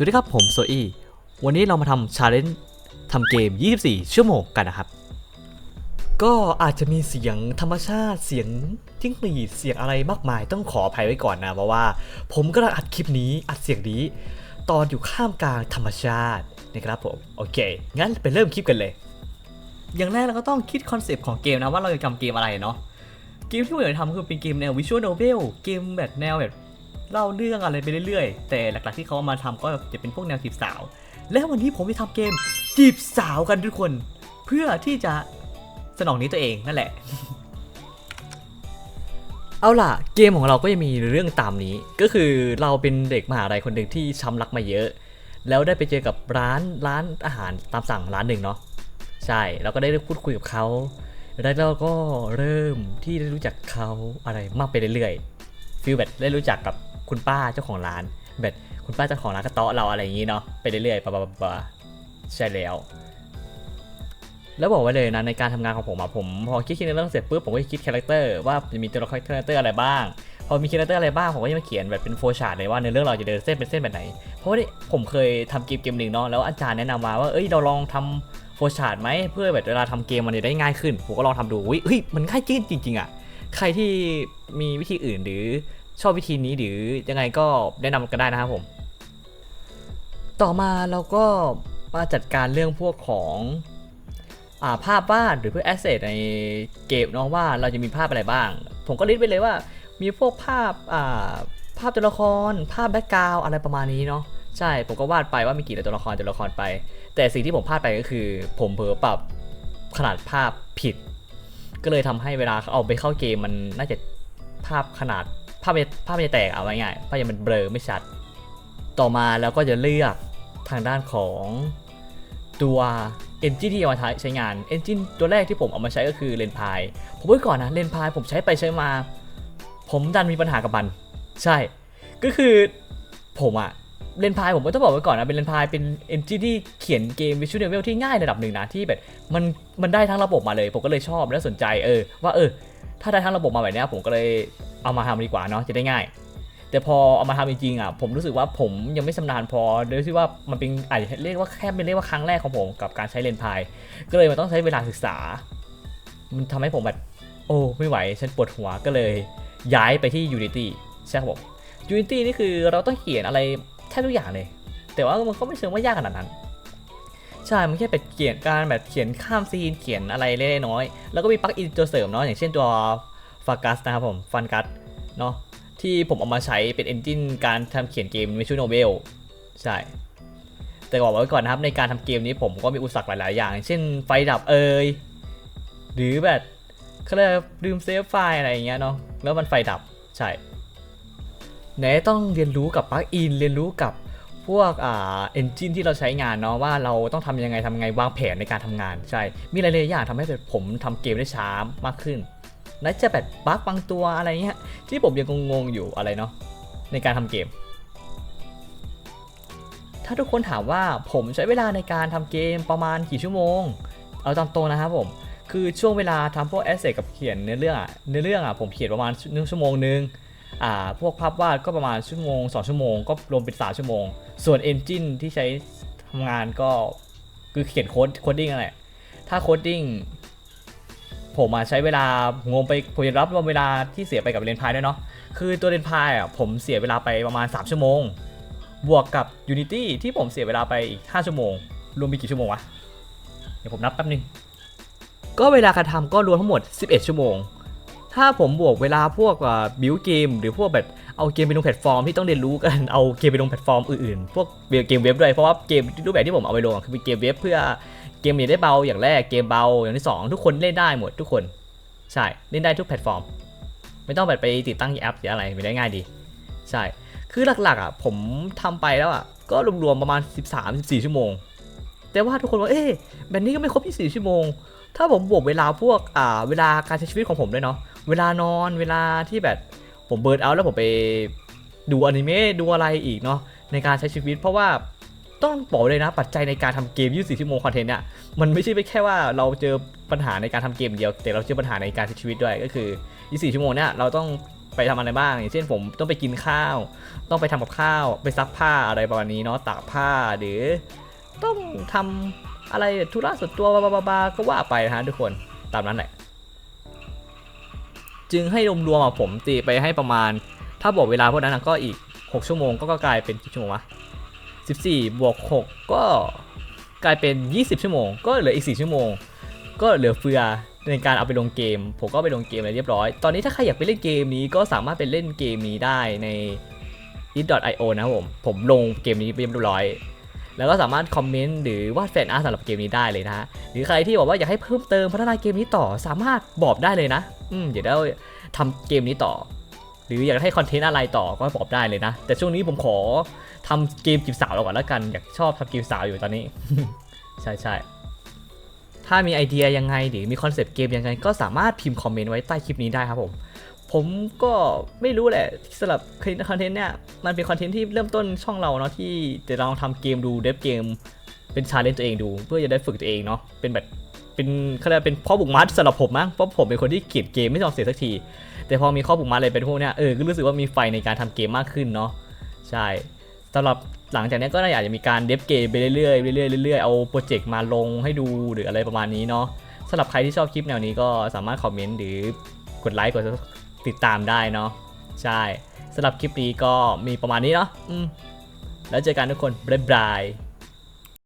สวัสดีครับผมโซอี้วันนี้เรามาทำชาเลนจ์ทำเกม 24 ชั่วโมงกันนะครับ ก็อาจจะมีเสียงธรรมชาติเสียงจิ้งหรีดเสียงอะไรมากมายต้องขออภัยไว้ก่อนนะเพราะว่า ผมกำลังอัดคลิปนี้อัดเสียงนี้ ตอนอยู่ข้ามกลางธรรมชาตินะครับผมโอเค งั้นไปเริ่มคลิปกันเลย อย่างแรกเราก็ต้องคิดคอนเซปต์ของเกมนะว่าเราจะทำเกมอะไรเนาะเกมที่ผมอยากทำคือเป็นเกมแนววิชวลโนเวลเกมแบบแนวแบบ เล่าเรื่องอะไรไปเรื่อยๆ แต่หลักๆที่เขาเอามาทำก็จะเป็นพวกแนวจีบสาว และวันนี้ผมจะทำเกมจีบสาวกันทุกคน เพื่อที่จะสนองนี้ตัวเองนั่นแหละ เอาล่ะ เกมของเราก็ยังมีเรื่องตามนี้ ก็คือเราเป็นเด็กมหาลัยคนหนึ่งที่ช้ำรักมาเยอะ แล้วได้ไปเจอกับร้านร้านอาหารตามสั่งร้านหนึ่งเนาะใช่เราก็ได้พูดคุยกับเขาแล้วเราก็เริ่มที่ได้รู้จักเขาอะไรมากไปเรื่อยๆฟีลแบบได้รู้จักกับ คุณป้าเจ้าของร้านแบบคุณป้าเจ้าของร้านก็เตาะเราอะไรอย่างนี้เนาะไปเรื่อยๆปะปะปะใช่แล้ว แล้วบอกไว้เลยนะในการทำงานของผมอะผมพอคิดคิดในเรื่องเสร็จปุ๊บผมก็คิดคาแรคเตอร์ว่าจะมีตัวละครคาแรคเตอร์อะไรบ้าง พอมีคาแรคเตอร์อะไรบ้างผมก็จะมาเขียนแบบเป็นโฟชาร์ดเลยว่าในเรื่องเราจะเดินเส้นเป็นเส้นแบบไหน เพราะว่านี่ผมเคยทำเกมเกมหนึ่งเนาะแล้วอาจารย์แนะนำมาว่าเอ้ยเราลองทำโฟชาร์ดไหมเพื่อแบบเวลาทำเกมมันจะได้ง่ายขึ้นผมก็ลองทำดูอุ๊ยเฮ้ยมันง่ายจริงจริงอะ ใครที่มีวิธีอื่นหรือชอบวิธีนี้หรือยังไงก็แนะนำกันได้นะครับผม ต่อมาเราก็มาจัดการเรื่องพวกของอาภาพวาดหรือพวกแอสเซทในเกมเนาะว่าเราจะมีภาพอะไรบ้าง ผมก็ลิสต์ไปเลยว่า มีพวกภาพอ่าภาพตัวละคร ภาพแบ็กกราวอะไรประมาณนี้เนาะใช่ ผมก็วาดไปว่ามีกี่ตัวละครตัวละครไป แต่สิ่งที่ผมพลาดไปก็คือ ผมเผลอปรับขนาดภาพผิด ก็เลยทำให้เวลาเอาไปเข้าเกมมันน่าจะภาพขนาดภาพภาพมันจะแตกเอาไว้ง่ายภาพมันเบลอไม่ชัด ต่อมาแล้วก็จะเลือกทางด้านของตัว Engine ที่เอามาใช้งาน Engine ตัวแรกที่ผมเอามาใช้ก็คือเลนพายผมพูดก่อนนะเลนพายผมใช้ไปใช้มา ผมดันมีปัญหากับมัน ใช่ ก็คือผมอะ เลนพายผมก็ต้องบอกไว้ก่อนนะเป็นเลนพายเป็น Engine ที่เขียนเกม Visual Novel ที่ง่ายระดับหนึ่งนะที่แบบมันมันได้ทั้งระบบมาเลย ผมก็เลยชอบและสนใจเออว่าเออ ถ้าได้ทั้งระบบมาแบบนี้ผมก็เลยเอามาทำดีกว่าเนาะจะได้ง่าย แต่พอเอามาทำจริงๆอะผมรู้สึกว่าผมยังไม่ชำนาญพอโดยที่ว่ามันเป็นอาจจะเรียกว่าแค่เป็นเรียกว่าครั้งแรกของผมกับการใช้เลนพายก็เลยมันต้องใช้เวลาศึกษา มันทำให้ผมแบบโอ้ไม่ไหวฉันปวดหัวก็เลยย้ายไปที่ Unity ใช่ครับผม Unity นี่คือเราต้องเขียนอะไร แทบทุกอย่างเลย แต่ว่ามันก็ไม่เชิงว่ายากขนาดนั้นใช่ มันแค่เป็นเขียนการแบบเขียนข้ามซีนเขียนอะไรเล็กน้อย แล้วก็มีปลั๊กอินตัวเสริมเนาะอย่างเช่นตัวฟากัสนะครับผมฟันกัสเนาะที่ผมเอามาใช้เป็นเอนจินการทำเขียนเกม Visual Novel ใช่ แต่บอกไว้ก่อนนะครับในการทำเกมนี้ผมก็มีอุปสรรคหลาย ๆ อย่าง เช่นไฟดับเอ่ยหรือแบบเขาเรียกลืมเซฟไฟล์อะไรอย่างเงี้ยเนาะแล้วมันไฟดับใช่ ไหนต้องเรียนรู้กับปลั๊กอินเรียนรู้กับพวกอ่าเอนจินที่เราใช้งานเนาะว่าเราต้องทำยังไงทำไงวางแผนในการทำงานใช่ มีหลายๆอย่างทำให้ผมทำเกมได้ช้ามากขึ้นและจะแบบบั๊กบางตัวอะไรเงี้ยที่ผมยังงงๆอยู่อะไรเนาะในการทำเกม ถ้าทุกคนถามว่าผมใช้เวลาในการทำเกมประมาณกี่ชั่วโมง เอาตามตรงนะครับผมคือช่วงเวลาทำพวกแอสเซทกับเขียนเนื้อเรื่องอะเนื้อเรื่องอะผมเขียนประมาณหนึ่งชั่วโมงนึงอ่า พวกภาพวาดก็ประมาณชั่วโมง 2 ชั่วโมง ก็รวมเป็น 3 ชั่วโมง ส่วนเอนจินที่ใช้ทำงานก็คือเขียนโค้ดโคดดิ้งอะไรถ้าโคดดิ้งผมอะใช้เวลางงไปผมยอมรับว่าเวลาที่เสียไปกับเลนพายด้วยเนาะคือตัวเลนพายอะผมเสียเวลาไปประมาณ 3 ชั่วโมง บวกกับ Unity ที่ผมเสียเวลาไปอีก 5 ชั่วโมง รวมเป็นกี่ชั่วโมงวะ เดี๋ยวผมนับแป๊บนึงก็เวลาการทำก็รวมทั้งหมด 11 ชั่วโมง ถ้าผมบวกเวลาพวกบิวเกม หรือพวกแบบเอาเกมไปลงแพลตฟอร์มที่ต้องเรียนรู้กันเอาเกมไปลงแพลตฟอร์มอื่นๆ พวกเกมเว็บด้วยเพราะว่าเกมรูปแบบที่ผมเอาไปลงคือเป็นเกมเว็บเพื่อเกมเนี่ยได้เบาอย่างแรกเกมเบาอย่างที่สองทุกคนเล่นได้หมดทุกคนใช่เล่นได้ทุกแพลตฟอร์ม ไม่ต้องแบบไปติดตั้งแอปหรืออะไรไม่ได้ง่ายดี ใช่ คือหลักๆอะผมทำไปแล้วอะก็รวมๆประมาณ 13-14 ชั่วโมง แต่ว่าทุกคนว่าเอ๊ะแบบนี้ก็ไม่ครบ24ชั่วโมงถ้าผมบวกเวลาพวกอ่าเวลาการใช้ชีวิตของผมด้วยเนาะ เวลานอนเวลาที่แบบผมเบิร์นเอาท์แล้วผมไปดูอนิเมะดูอะไรอีกเนาะในการใช้ชีวิต เพราะว่าต้องบอกเลยนะปัจจัยในการทำเกม 24 ชั่วโมงคอนเทนต์เนี่ยมันไม่ใช่แค่ว่าเราเจอปัญหาในการทำเกมเดียว แต่เราเจอปัญหาในการใช้ชีวิตด้วยก็คือ 24 ชั่วโมงเนี่ยเราต้องไปทำอะไรบ้าง อย่างเช่นผมต้องไปกินข้าว ต้องไปทำกับข้าว ไปซักผ้าอะไรประมาณนี้เนาะตากผ้าหรือ ต้องทำอะไรธุระส่วนตัวบาๆๆก็ว่าไปนะฮะทุกคนตามนั้นแหละ จึงให้รวมๆผมตีไปให้ประมาณ ถ้าบอกเวลาพวกนั้นก็อีก 6 ชั่วโมงก็กลายเป็นกี่ชั่วโมงวะ14 บวก 6 ก็กลายเป็น 20 ชั่วโมง ก็เหลืออีก 4 ชั่วโมง ก็เหลือเฟือในการเอาไปลงเกม ผมก็ไปลงเกมอะไรเรียบร้อย ตอนนี้ถ้าใครอยากไปเล่นเกมนี้ก็สามารถไปเล่นเกมนี้ได้ใน it.io นะครับผม ผมลงเกมนี้ไปเรียบร้อย แล้วก็สามารถคอมเมนต์หรือวาดแฟนอาร์ตสำหรับเกมนี้ได้เลยนะฮะหรือใครที่บอกว่าอยากให้เพิ่มเติมพัฒนาเกมนี้ต่อสามารถบอกได้เลยนะอืมเดี๋ยวเราทำเกมนี้ต่อ หรืออยากให้คอนเทนต์อะไรต่อก็บอกได้เลยนะ แต่ช่วงนี้ผมขอทำเกมจีบสาวเราก่อนแล้วกัน อยากชอบทำเกมสาวอยู่ตอนนี้ ใช่ใช่ถ้ามีไอเดียยังไงหรือมีคอนเซปต์เกมยังไงก็สามารถพิมพ์คอมเมนต์ไว้ใต้คลิปนี้ได้ครับผม ผมก็ไม่รู้แหละสำหรับคอนเทนต์เนี่ยมันเป็นคอนเทนต์ที่เริ่มต้นช่องเราเนาะที่จะลองทำเกมดูเดฟเกม เป็นชาเลนจ์ตัวเองดู เพื่อจะได้ฝึกตัวเองเนาะเป็นแบบเป็นเขาเรียกเป็นข้อบุกมัดสำหรับผมมั้งเพราะผมเป็นคนที่เกลียดเกมไม่ยอมเสียสักที แต่พอมีข้อบุกมัดอะไรเป็นพวกเนี้ยเออก็รู้สึกว่ามีไฟในการทำเกมมากขึ้นเนาะใช่สำหรับหลังจากนี้ก็น่าอยากจะมีการเดฟเกมไปเรื่อยๆเรื่อยๆเรื่อยๆเอาโปรเจกต์มาลงให้ดูหรืออะไรประมาณนี้เนาะสำหรับใครที่ชอบคลิปแนวนี้ก็สามารถคอมเมนต์หรือกดไลค์กด ติดตามได้เนาะใช่สำหรับคลิปนี้ก็มีประมาณนี้เนาะแล้วเจอกันทุกคนบ๊ายบาย